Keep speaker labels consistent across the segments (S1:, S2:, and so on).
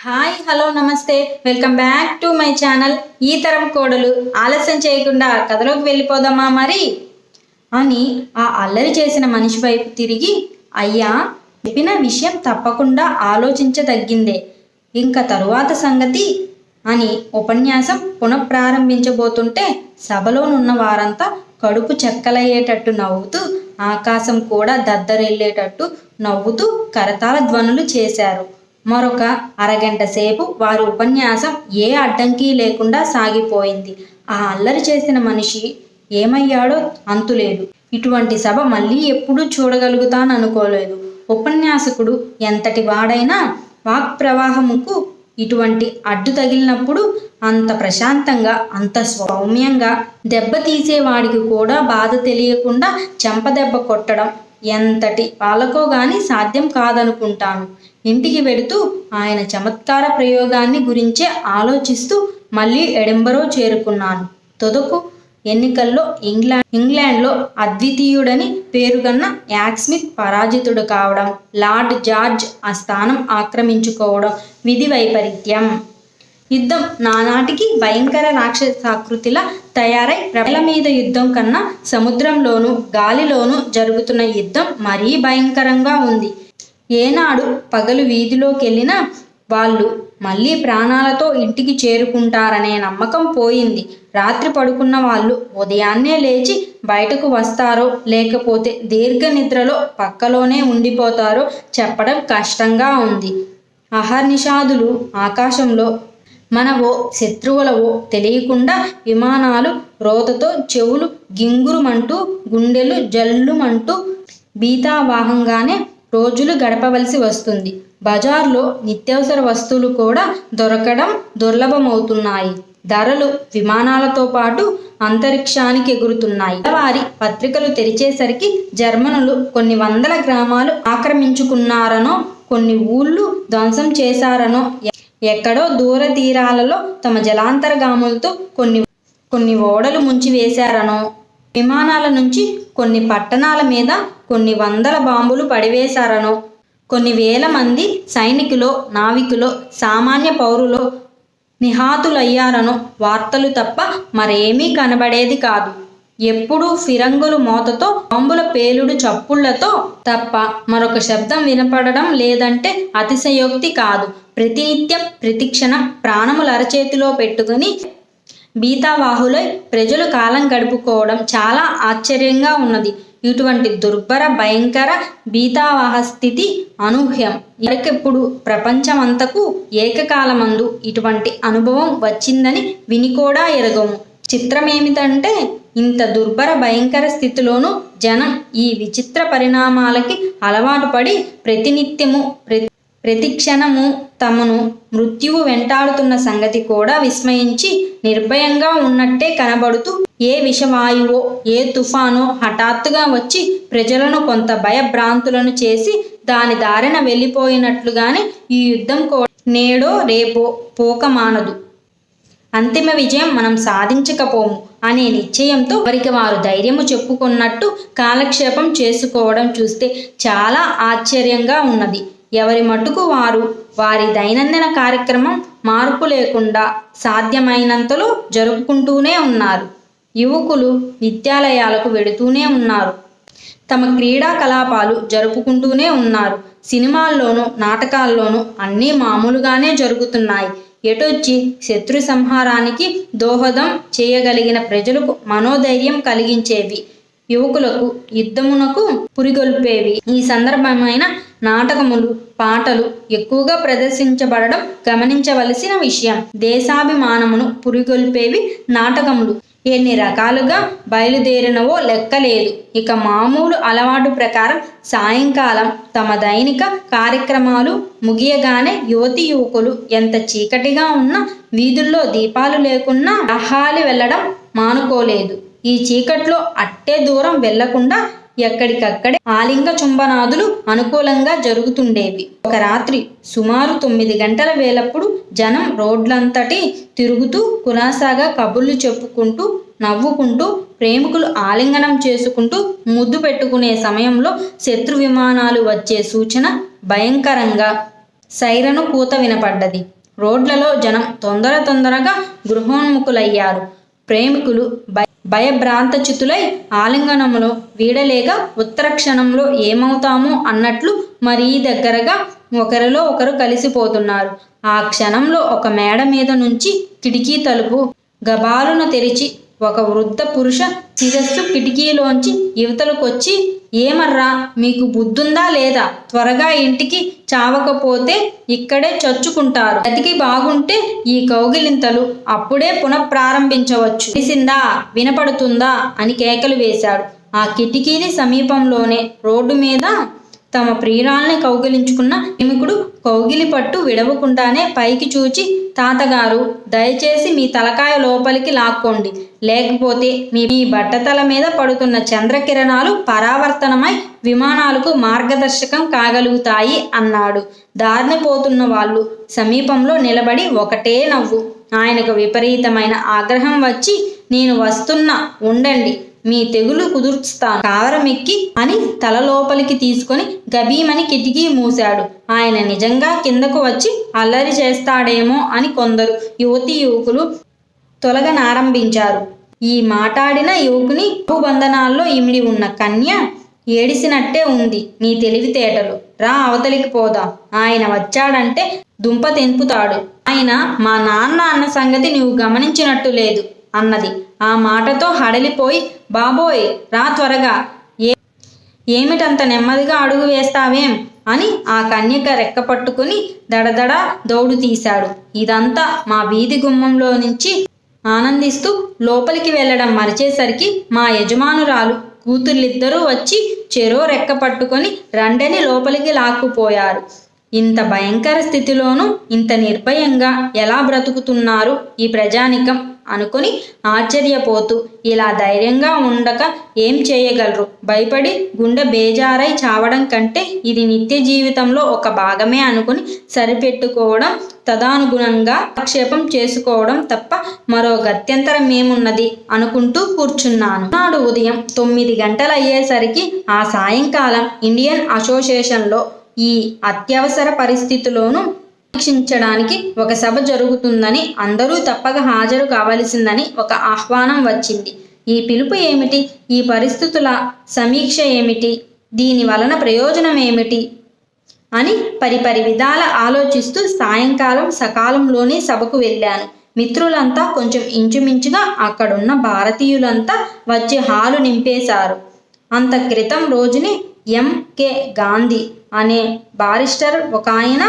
S1: Hi hello నమస్తే. Welcome back to my channel ఈ తరం కోడలు. ఆలస్యం చేయకుండా కథలోకి వెళ్ళిపోదామా మరి? అని ఆ అల్లరి చేసిన మనిషి వైపు తిరిగి అయ్యా చెప్పిన విషయం తప్పకుండా ఆలోచించదగ్గిందే. ఇంకా తరువాత సంగతి? అని ఉపన్యాసం పునఃప్రారంభించబోతుంటే సభలోనున్న వారంతా కడుపు చెక్కలయ్యేటట్టు నవ్వుతూ ఆకాశం కూడా దద్దరెళ్ళేటట్టు నవ్వుతూ కరతాల ధ్వనులు చేశారు. మరొక అరగంట సేపు వారి ఉపన్యాసం ఏ అడ్డంకి లేకుండా సాగిపోయింది. ఆ అల్లరి చేసిన మనిషి ఏమయ్యాడో అంతులేదు. ఇటువంటి సభ మళ్ళీ ఎప్పుడూ చూడగలుగుతాననుకోలేదు. ఉపన్యాసకుడు ఎంతటి వాడైనా వాక్ ప్రవాహముకు ఇటువంటి అడ్డు తగిలినప్పుడు అంత ప్రశాంతంగా అంత సౌమ్యంగా దెబ్బ తీసేవాడికి కూడా బాధ తెలియకుండా చెంపదెబ్బ కొట్టడం ఎంతటి వాళ్ళకో గాని సాధ్యం కాదనుకుంటాను. ఇంటికి వెడుతూ ఆయన చమత్కార ప్రయోగాన్ని గురించే ఆలోచిస్తూ మళ్ళీ ఎడింబరో చేరుకున్నాను. తొదకు ఎన్నికల్లో ఇంగ్లాండ్ ఇంగ్లాండ్లో అద్వితీయుడని పేరుగన్న యాక్స్మిత్ పరాజితుడు కావడం లార్డ్ జార్జ్ ఆ స్థానం ఆక్రమించుకోవడం విధి వైపరీత్యం. యుద్ధం నానాటికి భయంకర రాక్షసాకృతిలా తయారై ప్రజల మీద యుద్ధం కన్నా సముద్రంలోనూ గాలిలోనూ జరుగుతున్న యుద్ధం మరీ భయంకరంగా ఉంది. ఏనాడు పగలు వీధిలోకి వెళ్ళినా వాళ్ళు మళ్ళీ ప్రాణాలతో ఇంటికి చేరుకుంటారనే నమ్మకం పోయింది. రాత్రి పడుకున్న వాళ్ళు ఉదయాన్నే లేచి బయటకు వస్తారో లేకపోతే దీర్ఘ నిద్రలో పక్కలోనే ఉండిపోతారో చెప్పడం కష్టంగా ఉంది. అహర్నిషాదులు ఆకాశంలో మనవో శత్రువులవో తెలియకుండా విమానాలు రోతతో చెవులు గింగురుమంటూ గుండెలు జల్లుమంటూ బీతావాహంగానే రోజులు గడపవలసి వస్తుంది. బజార్లో నిత్యావసర వస్తువులు కూడా దొరకడం దుర్లభమవుతున్నాయి. ధరలు విమానాలతో పాటు అంతరిక్షానికి ఎగురుతున్నాయి. వారి పత్రికలు తెరిచేసరికి జర్మనులు కొన్ని వందల గ్రామాలు ఆక్రమించుకున్నారనో కొన్ని ఊళ్ళు ధ్వంసం చేశారనో ఎక్కడో దూర తీరాలలో తమ జలాంతరగాములతో కొన్ని కొన్ని ఓడలు ముంచి వేశారనో విమానాల నుంచి కొన్ని పట్టణాల మీద కొన్ని వందల బాంబులు పడివేశారనో కొన్ని వేల మంది సైనికులో నావికులో సామాన్య పౌరులో నిహాతులయ్యారనో వార్తలు తప్ప మరేమీ కనబడేది కాదు. ఎప్పుడూ ఫిరంగులు మోతతో బాంబుల పేలుడు చప్పుళ్ళతో తప్ప మరొక శబ్దం వినపడడం లేదంటే అతిశయోక్తి కాదు. ప్రతినిత్యం ప్రతిక్షణం ప్రాణములు అరచేతిలో పెట్టుకుని బీతావాహులై ప్రజలు కాలం గడుపుకోవడం చాలా ఆశ్చర్యంగా ఉన్నది. ఇటువంటి దుర్భర భయంకర బీతావాహ స్థితి అనూహ్యం. ఇరకెప్పుడు ప్రపంచమంతకు ఏకకాలమందు ఇటువంటి అనుభవం వచ్చిందని విని కూడా ఎరగము. చిత్రమేమిటంటే ఇంత దుర్భర భయంకర స్థితిలోనూ జనం ఈ విచిత్ర పరిణామాలకి అలవాటు పడి ప్రతినిత్యము ప్రతి ప్రతిక్షణము తమను మృత్యువు వెంటాడుతున్న సంగతి కూడా విస్మయించి నిర్భయంగా ఉన్నట్టే కనబడుతూ ఏ విషవాయువో ఏ తుఫానో హఠాత్తుగా వచ్చి ప్రజలను కొంత భయభ్రాంతులను చేసి దాని దారిన వెళ్ళిపోయినట్లుగానే ఈ యుద్ధం కూడా నేడో రేపో పోక మానదు అంతిమ విజయం మనం సాధించకపోము అనే నిశ్చయంతో వారికి వారు ధైర్యము చెప్పుకున్నట్టు కాలక్షేపం చేసుకోవడం చూస్తే చాలా ఆశ్చర్యంగా ఉన్నది. ఎవరి మటుకు వారు వారి దైనందిన కార్యక్రమం మార్పు లేకుండా సాధ్యమైనంతలో జరుపుకుంటూనే ఉన్నారు. యువకులు విద్యాలయాలకు వెడుతూనే ఉన్నారు. తమ క్రీడా కలాపాలు జరుపుకుంటూనే ఉన్నారు. సినిమాల్లోనూ నాటకాల్లోనూ అన్నీ మామూలుగానే జరుగుతున్నాయి. ఎటొచ్చి శత్రు సంహారానికి దోహదం చేయగలిగిన ప్రజలకు మనోధైర్యం కలిగించేవి. యువకులకు యుద్ధమునకు పురిగొల్పేవి. ఈ సందర్భమైన నాటకములు పాటలు ఎక్కువగా ప్రదర్శించబడడం గమనించవలసిన విషయం. దేశాభిమానమును పురిగొల్పేవి నాటకములు. ఎన్ని రకాలుగా బయలుదేరినవో లెక్కలేదు. ఇక మామూలు అలవాటు ప్రకారం సాయంకాలం తమ దైనిక కార్యక్రమాలు ముగియగానే యువతి యువకులు ఎంత చీకటిగా ఉన్నా వీధుల్లో దీపాలు లేకున్నా రహాలి వెళ్ళడం మానుకోలేదు. ఈ చీకట్లో అట్టే దూరం వెళ్ళకుండా ఎక్కడికక్కడే ఆలింగ చుంబనాదులు అనుకూలంగా జరుగుతుండేవి. ఒక రాత్రి సుమారు తొమ్మిది గంటల వేలప్పుడు జనం రోడ్లంతటి తిరుగుతూ కులాసాగా కబుర్లు చెప్పుకుంటూ నవ్వుకుంటూ ప్రేమికులు ఆలింగనం చేసుకుంటూ ముద్దు పెట్టుకునే సమయంలో శత్రు విమానాలు వచ్చే సూచన భయంకరంగా సైరను కూత వినపడ్డది. రోడ్లలో జనం తొందర తొందరగా గృహోన్ముఖులయ్యారు. ప్రేమికులు భయ భయభ్రాంతచితులై ఆలింగనంలో వీడలేక ఉత్తర క్షణంలో ఏమవుతామో అన్నట్లు మరీ దగ్గరగా ఒకరిలో ఒకరు కలిసిపోతున్నారు. ఆ క్షణంలో ఒక మేడ మీద నుంచి కిటికీ తలుపు గబాలున తెరిచి ఒక వృద్ధ పురుష శిరస్సు కిటికీలోంచి యువతలకొచ్చి ఏమర్రా మీకు బుద్ధుందా లేదా? త్వరగా ఇంటికి చావకపోతే ఇక్కడే చచ్చుకుంటారు. గతికి బాగుంటే ఈ కౌగిలింతలు అప్పుడే పునఃప్రారంభించవచ్చు. తెలిసిందా వినపడుతుందా? అని కేకలు వేశాడు. ఆ కిటికీని సమీపంలోనే రోడ్డు మీద తమ ప్రియురాల్ని కౌగిలించుకున్న ప్రేమికుడు కౌగిలి పట్టు విడవకుండానే పైకి చూచి తాతగారు దయచేసి మీ తలకాయ లోపలికి లాక్కోండి. లేకపోతే మీ మీ బట్టతల మీద పడుతున్న చంద్రకిరణాలు పరావర్తనమై విమానాలకు మార్గదర్శకం కాగలుగుతాయి అన్నాడు. దారిని పోతున్న వాళ్ళు సమీపంలో నిలబడి ఒకటే నవ్వు. ఆయనకు విపరీతమైన ఆగ్రహం వచ్చి నేను వస్తున్నా ఉండండి. మీ తెగులు కుదుర్చుతాను. కావరమెక్కి అని తల లోపలికి తీసుకొని గభీమని కిటికీ మూశాడు. ఆయన నిజంగా కిందకు వచ్చి అల్లరి చేస్తాడేమో అని కొందరు యువతి యువకులు తొలగనారంభించారు. ఈ మాటాడిన యువకుని భూబంధనాల్లో ఇమిడి ఉన్న కన్య ఏడిసినట్టే ఉంది నీ తెలివితేటలు. రా అవతలికి పోదాం. ఆయన వచ్చాడంటే దుంప తెంపుతాడు. ఆయన మా నాన్న అన్న సంగతి నువ్వు గమనించినట్టు లేదు అన్నది. ఆ మాటతో హడలిపోయి బాబోయ్ రా త్వరగా. ఏ ఏమిటంత నెమ్మదిగా అడుగు వేస్తావేం? అని ఆ కన్యక రెక్క పట్టుకుని దడదడ దౌడు తీశాడు. ఇదంతా మా వీధి గుమ్మంలో నుంచి ఆనందిస్తూ లోపలికి వెళ్ళడం మరిచేసరికి మా యజమానురాలు కూతుర్లిద్దరూ వచ్చి చెరో రెక్క పట్టుకొని రండని లోపలికి లాక్కుపోయారు. ఇంత భయంకర స్థితిలోనూ ఇంత నిర్భయంగా ఎలా బ్రతుకుతున్నారు ఈ ప్రజానికం అనుకుని ఆశ్చర్యపోతూ ఇలా ధైర్యంగా ఉండక ఏం చేయగలరు? భయపడి గుండె బేజారై చావడం కంటే ఇది నిత్య జీవితంలో ఒక భాగమే అనుకుని సరిపెట్టుకోవడం తదానుగుణంగా ఆక్షేపం చేసుకోవడం తప్ప మరో గత్యంతరం ఏమున్నది అనుకుంటూ కూర్చున్నాను. నాడు ఉదయం తొమ్మిది గంటలు అయ్యేసరికి ఆ సాయంకాలం ఇండియన్ అసోసియేషన్లో ఈ అత్యవసర పరిస్థితిలోనూ వీక్షించడానికి ఒక సభ జరుగుతుందని అందరూ తప్పక హాజరు కావలసిందని ఒక ఆహ్వానం వచ్చింది. ఈ పిలుపు ఏమిటి? ఈ పరిస్థితుల సమీక్ష ఏమిటి? దీని వలన ప్రయోజనం ఏమిటి? అని పరిపరి విధాల ఆలోచిస్తూ సాయంకాలం సకాలంలోనే సభకు వెళ్ళాను. మిత్రులంతా కొంచెం ఇంచుమించుగా అక్కడున్న భారతీయులంతా వచ్చి హాలు నింపేశారు. అంత క్రితం రోజునే ఎంకే గాంధీ అనే బారిస్టర్ ఒక ఆయన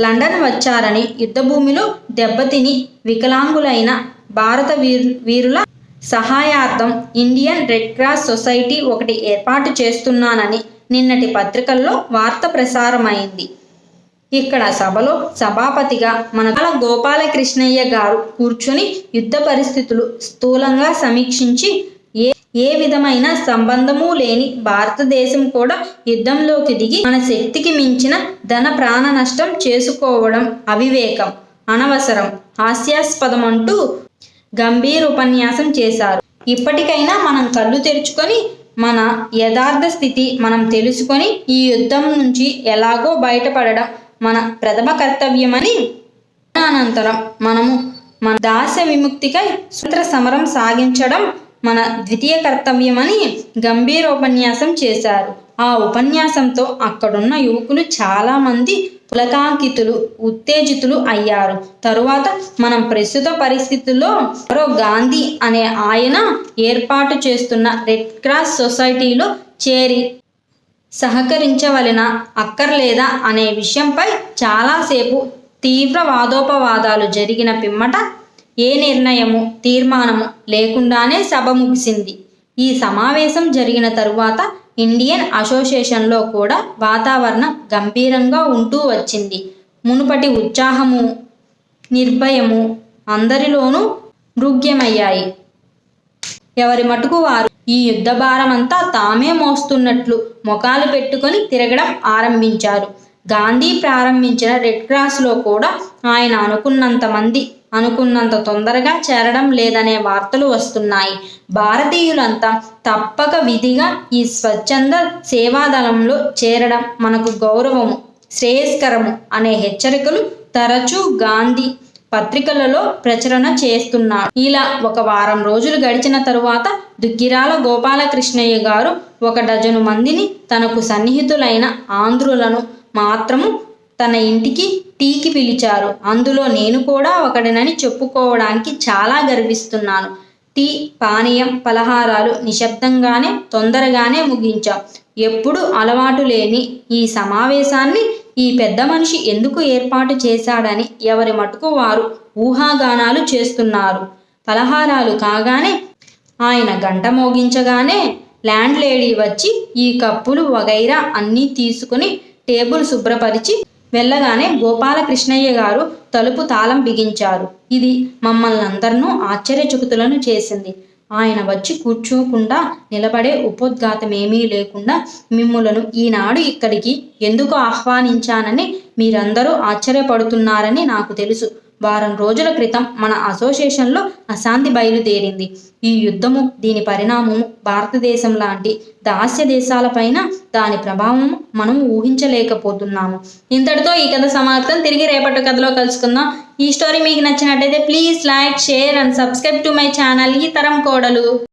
S1: లండన్ వచ్చారని యుద్ధభూమిలో దెబ్బతిని వికలాంగులైన భారత వీరు వీరుల సహాయార్థం ఇండియన్ రెడ్ క్రాస్ సొసైటీ ఒకటి ఏర్పాటు చేస్తున్నానని నిన్నటి పత్రికల్లో వార్త ప్రసారమైంది. ఇక్కడ సభలో సభాపతిగా మన గోపాలకృష్ణయ్య గారు కూర్చుని యుద్ధ పరిస్థితులు స్థూలంగా సమీక్షించి ఏ విధమైన సంబంధము లేని భారతదేశం కూడా యుద్ధంలోకి దిగి మన శక్తికి మించిన ధన ప్రాణ నష్టం చేసుకోవడం అవివేకం అనవసరం హాస్యాస్పదం అంటూ గంభీర ఉపన్యాసం చేశారు. ఇప్పటికైనా మనం కళ్ళు తెరుచుకొని మన యథార్థ స్థితి మనం తెలుసుకొని ఈ యుద్ధం నుంచి ఎలాగో బయటపడడం మన ప్రథమ కర్తవ్యమని అనంతరం మనము మన దాస్య విముక్తికై స్వతంత్ర సమరం సాగించడం మన ద్వితీయ కర్తవ్యమని గంభీర ఉపన్యాసం చేశారు. ఆ ఉపన్యాసంతో అక్కడున్న యువకులు చాలామంది పులకాంకితులు ఉత్తేజితులు అయ్యారు. తరువాత మనం ప్రస్తుత పరిస్థితుల్లో మరో గాంధీ అనే ఆయన ఏర్పాటు చేస్తున్న రెడ్ క్రాస్ సొసైటీలో చేరి సహకరించవలన అక్కర్లేదా అనే విషయంపై చాలాసేపు తీవ్ర వాదోపవాదాలు జరిగిన పిమ్మట ఏ నిర్ణయము తీర్మానము లేకుండానే సభ ముగిసింది. ఈ సమావేశం జరిగిన తరువాత ఇండియన్ అసోసియేషన్లో కూడా వాతావరణం గంభీరంగా ఉంటూ వచ్చింది. మునుపటి ఉత్సాహము నిర్భయము అందరిలోనూ మృగ్యమయ్యాయి. ఎవరి మటుకు వారు ఈ యుద్ధ భారమంతా తామే మోస్తున్నట్లు ముఖాలు పెట్టుకొని తిరగడం ఆరంభించారు. గాంధీ ప్రారంభించిన రెడ్ క్రాస్లో కూడా ఆయన అనుకున్నంత మంది అనుకున్నంత తొందరగా చేరడం లేదనే వార్తలు వస్తున్నాయి. భారతీయులంతా తప్పక విధిగా ఈ స్వచ్ఛంద సేవాదళంలో చేరడం మనకు గౌరవము శ్రేయస్కరము అనే హెచ్చరికలు తరచూ గాంధీ పత్రికలలో ప్రచురణ చేస్తున్నాడు ఇలా ఒక వారం రోజులు గడిచిన తరువాత దుగ్గిరాల గోపాలకృష్ణయ్య గారు ఒక డజను మందిని తనకు సన్నిహితులైన ఆంధ్రులను మాత్రము తన ఇంటికి టీకి పిలిచారు. అందులో నేను కూడా ఒకడినని చెప్పుకోవడానికి చాలా గర్విస్తున్నాను. టీ పానీయం పలహారాలు నిశ్శబ్దంగానే తొందరగానే ముగించాం. ఎప్పుడు అలవాటు లేని ఈ సమావేశాన్ని ఈ పెద్ద మనిషి ఎందుకు ఏర్పాటు చేశాడని ఎవరి మటుకు వారు ఊహాగానాలు చేస్తున్నారు. పలహారాలు కాగానే ఆయన గంట మోగించగానే ల్యాండ్ లేడీ వచ్చి ఈ కప్పులు వగైరా అన్నీ తీసుకుని టేబుల్ శుభ్రపరిచి వెళ్ళగానే గోపాలకృష్ణయ్య గారు తలుపు తాళం బిగించారు. ఇది మమ్మల్ని అందరినూ ఆశ్చర్యచకుతులను చేసింది. ఆయన వచ్చి కూర్చోకుండా నిలబడే ఉపోద్ఘాతమేమీ లేకుండా మిమ్ములను ఈనాడు ఇక్కడికి ఎందుకు ఆహ్వానించానని మీరందరూ ఆశ్చర్యపడుతున్నారని నాకు తెలుసు. వారం రోజుల క్రితం మన అసోసియేషన్లో అశాంతి బయలుదేరింది. ఈ యుద్ధము దీని పరిణామము భారతదేశం లాంటి దాస్య దేశాలపైన దాని ప్రభావం మనం ఊహించలేకపోతున్నాము. ఇంతటితో ఈ కథ సమాప్తం. తిరిగి రేపటి కథలో కలుసుకుందాం. ఈ స్టోరీ మీకు నచ్చినట్టయితే please like share and subscribe to my channel. ఈ తరం కోడలు.